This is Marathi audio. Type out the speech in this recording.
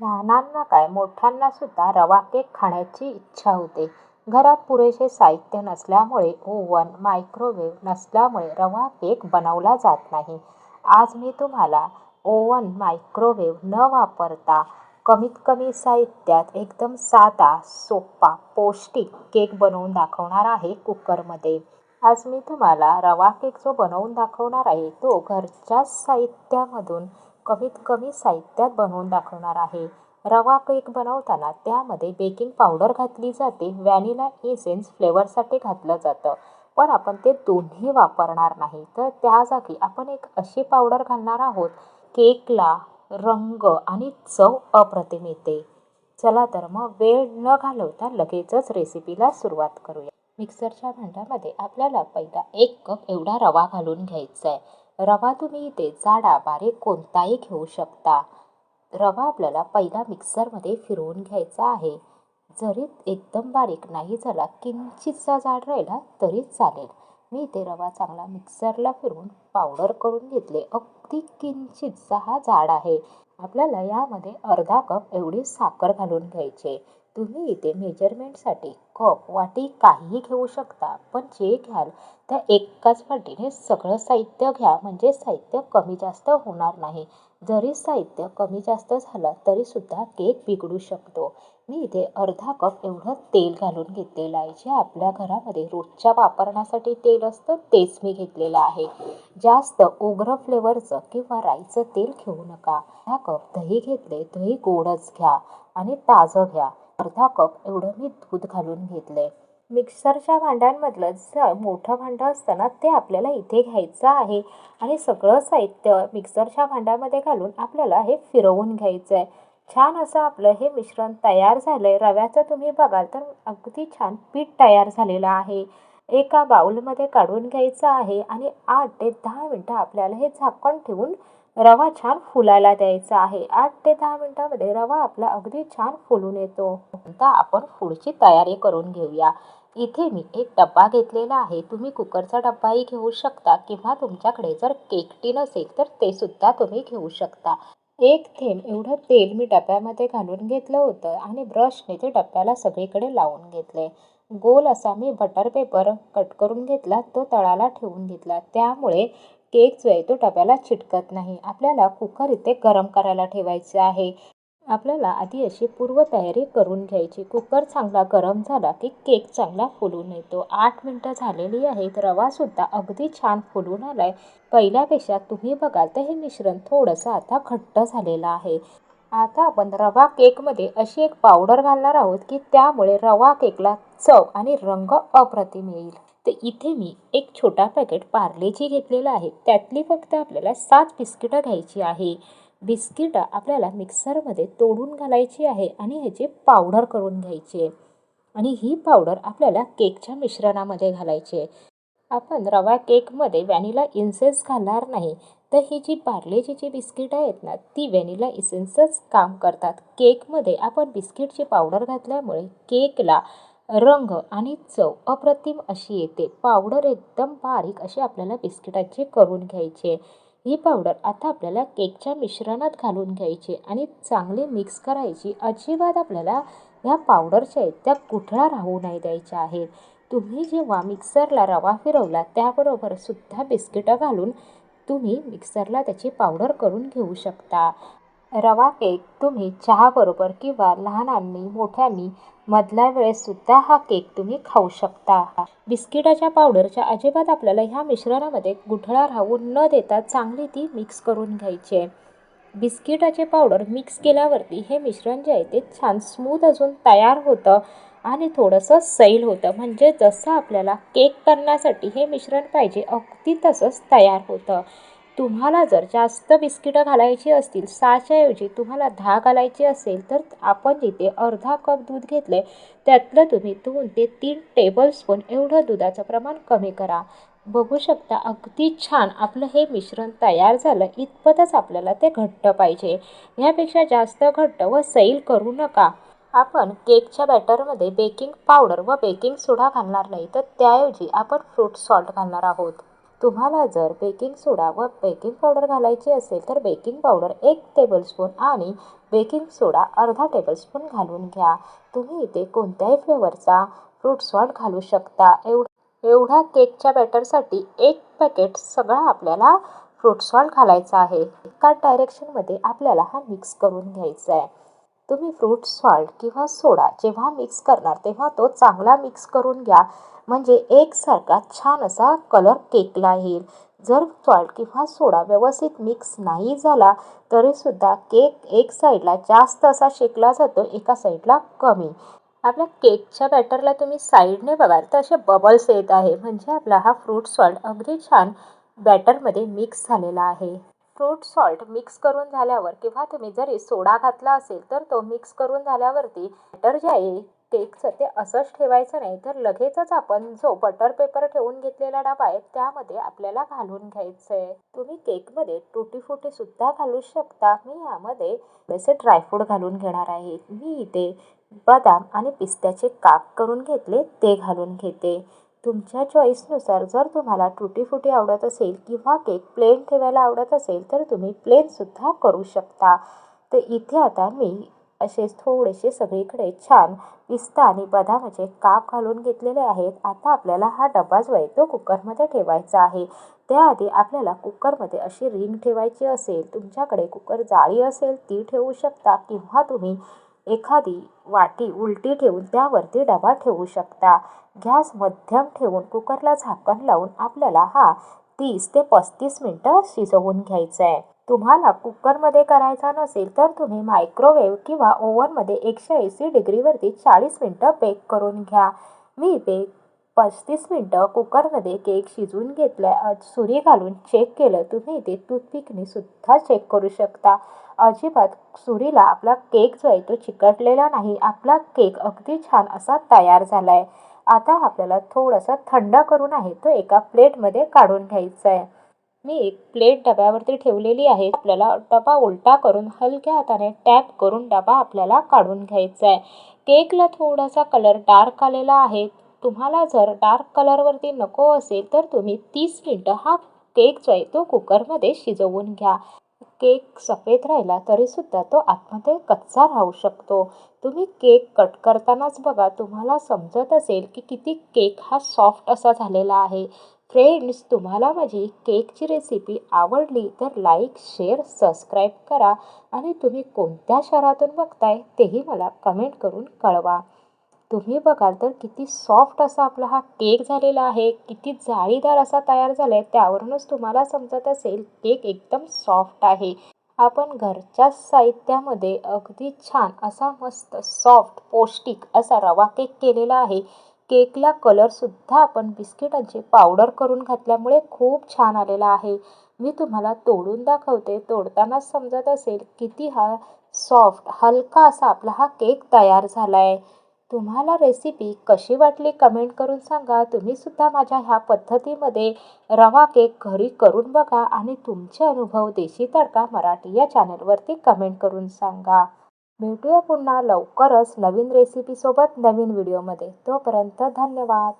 लहानांना काय मोठ्यांना सुद्धा रवा केक खाण्याची इच्छा होते. घरात पुरेसे साहित्य नसल्यामुळे ओव्हन, मायक्रोवेव्ह नसल्यामुळे रवा केक बनवला जात नाही. आज मी तुम्हाला ओव्हन, मायक्रोवेव्ह न वापरता कमीत कमी साहित्यात एकदम साधा, सोपा, पौष्टिक केक बनवून दाखवणार आहे कुकरमध्ये. आज मी तुम्हाला रवा केक जो बनवून दाखवणार आहे तो घरच्याच साहित्यामधून कमीत कमी साहित्यात बनवून दाखवणार आहे. रवा केक बनवताना त्यामध्ये बेकिंग पावडर घातली जाते, व्हॅनिला एसेन्स फ्लेवरसाठी घातलं जातं. पण आपण ते दोन्ही वापरणार नाही तर त्या जागी आपण एक अशी पावडर घालणार आहोत केकला रंग आणि चव अप्रतिम येते. चला तर मग वेळ न घालवता लगेचच रेसिपीला सुरुवात करूया. मिक्सरच्या भांड्यामध्ये आपल्याला पहिला एक कप एवढा रवा घालून घ्यायचा आहे रवा तुम्ही इथे जाडा, बारीक कोणताही घेऊ शकता. रवा आपल्याला पहिला मिक्सरमध्ये फिरवून घ्यायचा आहे. जरी एकदम बारीक नाही झाला, किंचितचा जाड राहिला तरी चालेल. मी इथे रवा चांगला मिक्सरला फिरवून पावडर करून घेतले. अगदी किंचितचा हा जाड आहे. आपल्याला यामध्ये अर्धा कप एवढी साखर घालून घ्यायची. तुम्ही इथे मेजरमेंटसाठी कप, वाटी काहीही घेऊ शकता. पण जे घ्याल त्या एकाच वाटीने सगळं साहित्य घ्या म्हणजे साहित्य कमी जास्त होणार नाही. जरी साहित्य कमी जास्त झालं तरी सुद्धा केक बिघडू शकतो. मी इथे अर्धा कप एवढं तेल घालून घेतलेलं आहे. जे आपल्या घरामध्ये रोजच्या वापरण्यासाठी तेल असतं तेच मी घेतलेलं आहे. जास्त उग्र फ्लेवरचं किंवा राईचं तेल घेऊ नका. हा कप दही घेतले दही गोडच घ्या आणि ताजं घ्या. अर्धा कप एवढं मी दूध घालून घेतलंय. मिक्सरच्या भांड्यांमधलं जे मोठं भांडं असतं ना ते आपल्याला इथे घ्यायचं आहे आणि सगळं साहित्य मिक्सरच्या भांड्यामध्ये घालून आपल्याला हे फिरवून घ्यायचं आहे छान असं आपलं हे मिश्रण तयार झालं आहे रव्याचं तुम्ही बघाल तर अगदी छान पीठ तयार झालेलं आहे. एका बाउलमध्ये काढून घ्यायचं आहे आणि आठ ते दहा मिनटं आपल्याला हे झाकण ठेवून रवा छान फुलायला द्यायचा आहे. आठ ते दहा मिनटामध्ये रवा आपला अगदी छान फुलून येतो. आता आपण पुढची तयारी करून घेऊया. इथे मी एक डब्बा घेतलेला आहे. तुम्ही कुकरचा डब्बाही घेऊ शकता किंवा तुमच्याकडे जर केक टीन असेल तर ते सुद्धा तुम्ही घेऊ शकता. एक थेंब एवढं तेल मी डब्यामध्ये घालून घेतलं होतं आणि ब्रशने ते डब्याला सगळीकडे लावून घेतले गोल असा मी बटर पेपर कट करून घेतला. तो तळाला ठेवून घेतला. त्यामुळे केक जो आहे तो डब्याला चिटकत नाही. आपल्याला कुकर इथे गरम करायला ठेवायचं आहे. आपल्याला आधी अशी पूर्वतयारी करून घ्यायची. कुकर चांगला गरम झाला की केक चांगला फुलून येतो. आठ मिनटं झालेली आहेत. रवासुद्धा अगदी छान फुलून आला आहे पहिल्यापेक्षा तुम्ही बघाल तर हे मिश्रण थोडंसं आता घट्ट झालेलं आहे. आता आपण रवा केकमध्ये अशी एक पावडर घालणार आहोत की त्यामुळे रवा केकला चव आणि रंग अप्रतिम येईल. तर इथे मी एक छोटा पॅकेट पार्लेजी घेतलेला आहे. त्यातली फक्त आपल्याला सात बिस्किटं घ्यायची आहे. बिस्किटं आपल्याला मिक्सरमध्ये तोडून घालायची आहे आणि ह्याची पावडर करून घ्यायची आहे. आणि ही पावडर आपल्याला केकच्या मिश्रणामध्ये घालायची आहे. आपण रवा केकमध्ये व्हॅनिला इन्सेन्स घालणार नाही. तर ही जी पार्लेजीची बिस्किटं आहेत ना ती व्हॅनिला इसेन्सच काम करतात. केकमध्ये आपण बिस्किटची पावडर घातल्यामुळे केकला रंग आणि चव अप्रतिम अशी येते. पावडर एकदम बारीक अशी आपल्याला बिस्किटाची करून घ्यायची आहे. ही पावडर आता आपल्याला केकच्या मिश्रणात घालून घ्यायची आणि चांगली मिक्स करायची. अजिबात आपल्याला ह्या पावडरच्या आहेत त्या कुठला राहू नाही द्यायच्या आहेत. तुम्ही जेव्हा मिक्सरला रवा फिरवला त्याबरोबर सुद्धा बिस्किटं घालून तुम्ही मिक्सरला त्याची पावडर करून घेऊ शकता. रवा केक तुम्ही चहाबरोबर किंवा लहानांनी, मोठ्यांनी मधल्या वेळेससुद्धा हा केक तुम्ही खाऊ शकता. बिस्किटाच्या पावडरच्या अजिबात आपल्याला ह्या मिश्रणामध्ये गुठळा राहू न देता चांगली ती मिक्स करून घ्यायची आहे. बिस्किटाचे पावडर मिक्स केल्यावरती हे मिश्रण जे आहे ते छान स्मूथ अजून तयार होतं आणि थोडंसं सैल होतं. म्हणजे जसं आपल्याला केक करण्यासाठी हे मिश्रण पाहिजे अगदी तसंच तयार होतं. तुम्हाला जर जास्त बिस्किटं घालायची असतील, सहाच्याऐवजी तुम्हाला दहा घालायची असेल तर आपण जिथे अर्धा कप दूध घेतलंय. त्यातलं तुम्ही दोन ते तीन टेबलस्पून एवढं दुधाचं प्रमाण कमी करा. बघू शकता अगदी छान आपलं हे मिश्रण तयार झालं. इतपतच आपल्याला ते घट्ट पाहिजे. ह्यापेक्षा जास्त घट्ट व सैल करू नका. आपण केकच्या बॅटरमध्ये बेकिंग पावडर व बेकिंग सोडा घालणार नाही तर त्याऐवजी आपण फ्रूट सॉल्ट घालणार आहोत. तुम्हाला जर बेकिंग सोडा व बेकिंग पावडर घालायची असेल तर बेकिंग पावडर एक टेबलस्पून आणि बेकिंग सोडा अर्धा टेबलस्पून घालून घ्या. तुम्ही इथे कोणत्याही फ्लेवरचा फ्रूट सॉल्ट घालू शकता. एवढ एवढ्या केकच्या बॅटरसाठी एक पॅकेट सगळा आपल्याला फ्रूट सॉल्ट घालायचा आहे. एका डायरेक्शनमध्ये आपल्याला हा मिक्स करून घ्यायचा आहे. तुम्ही फ्रूट सॉल्ट किंवा सोडा जेव्हा मिक्स करणार तेव्हा तो चांगला मिक्स करून घ्या. म्हणजे एकसारखा छान असा कलर केकला येईल. जर सॉल्ट किंवा सोडा व्यवस्थित मिक्स नाही झाला तरीसुद्धा केक एक साईडला जास्त असा शेकला जातो एका साईडला कमी. आपल्या केकच्या बॅटरला तुम्ही साईडने बघाल तर असे बबल्स येत आहे. म्हणजे आपला हा फ्रूट सॉल्ट अगदी छान बॅटरमध्ये मिक्स झालेला आहे. फ्रूट सॉल्ट मिक्स करून झाल्यावर किंवा तुम्ही जरी सोडा घातला असेल तर तो मिक्स करून झाल्यावरती बॅटर जे आहे केकचं ते असंच ठेवायचं नाही. तर लगेचच आपण जो बटर पेपर ठेवून घेतलेला डबा आहे त्यामध्ये आपल्याला घालून घ्यायचं आहे तुम्ही केकमध्ये टुटी फुटी सुद्धा घालू शकता. मी यामध्ये थोडेसे ड्रायफ्रूट घालून घेणार आहे. मी इथे बदाम आणि पिस्त्याचे काप करून घेतले ते घालून घेते. तुमच्या चॉईसनुसार जर तुम्हाला टुटीफुटी आवडत असेल किंवा केक प्लेन ठेवायला आवडत असेल तर तुम्ही प्लेनसुद्धा करू शकता. तर इथे आता मी असे थोडेसे सगळीकडे छान पिस्ता आणि बदामाचे काप घालून घेतलेले आहेत. आता आपल्याला हा डबा जो आहे तो कुकरमध्ये ठेवायचा आहे. त्याआधी आपल्याला कुकरमध्ये अशी रिंग ठेवायची असेल तुमच्याकडे कुकर जाळी असेल ती ठेवू शकता किंवा तुम्ही एखादी वाटी उलटी ठेवून त्यावरती डबा ठेवू शकता. गॅस मध्यम ठेवून कुकरला झाकण लावून आपल्याला हा तीस ते पस्तीस मिनटं शिजवून घ्यायचं आहे तुम्हाला कुकरमध्ये करायचा नसेल तर तुम्ही मायक्रोवेव्ह किंवा ओव्हनमध्ये एकशे ऐंशी डिग्रीवरती चाळीस मिनटं बेक करून घ्या. मी ते पस्तीस मिनटं कुकरमध्ये केक शिजवून घेतला सुरी घालून चेक केलं. तुम्ही इथे टूथपिकने सुद्धा चेक करू शकता. अजिबात सुरीला आपला केक जो आहे तो चिकटलेला नाही. आपला केक अगदी छान असा तयार झाला आहे आता आपल्याला थोडासा थंड करून आहे तो एका प्लेटमध्ये काढून घ्यायचा आहे मी एक प्लेट डब्यावरती ठेवलेली आहे. आपल्याला डबा उलटा करून हलक्या हाताने टॅप करून डबा आपल्याला काढून घ्यायचा आहे केकला थोडासा कलर डार्क आलेला आहे. तुम्हाला जर डार्क कलरवरती नको असेल तर तुम्ही तीस मिनटं हा केक जो आहे तो कुकरमध्ये शिजवून घ्या. केक सफेद राहिला तरीसुद्धा तो आतमध्ये कच्चा राहू शकतो. तुम्ही केक कट करतानाच बघा तुम्हाला समजत असेल की किती केक हा सॉफ्ट असा झालेला आहे. फ्रेंड्स तुम्हाला माझी केकची रेसिपी आवडली तर लाईक शेअर सबस्क्राईब करा आणि तुम्ही कोणत्या शहरातून बघताय तेही मला कमेंट करून कळवा. तुम्ही बघाल तर किती सॉफ्ट असा आपला हा केक झालेला आहे किती जाळीदार असा तयार झाला आहे त्यावरूनच तुम्हाला समजत असेल केक एकदम सॉफ्ट आहे. आपण घरच्या साहित्यामध्ये अगदी छान असा मस्त सॉफ्ट पौष्टिक असा रवा केक केलेला आहे. केकला कलरसुद्धा आपण बिस्किटांची पावडर करून घातल्यामुळे खूप छान आलेला आहे. मी तुम्हाला तोडून दाखवते तोडतानाच समजत असेल किती हा सॉफ्ट हलका असा आपला हा केक तयार झाला आहे तुम्हाला रेसिपी कशी वाटली कमेंट करून सांगा. तुम्हीसुद्धा माझ्या ह्या पद्धतीमध्ये रवा केक घरी करून बघा आणि तुमचे अनुभव देशी तडका मराठी या चॅनलवरती कमेंट करून सांगा. भेटूया पुन्हा लवकरच नवीन रेसिपीसोबत नवीन व्हिडिओमध्ये तोपर्यंत धन्यवाद.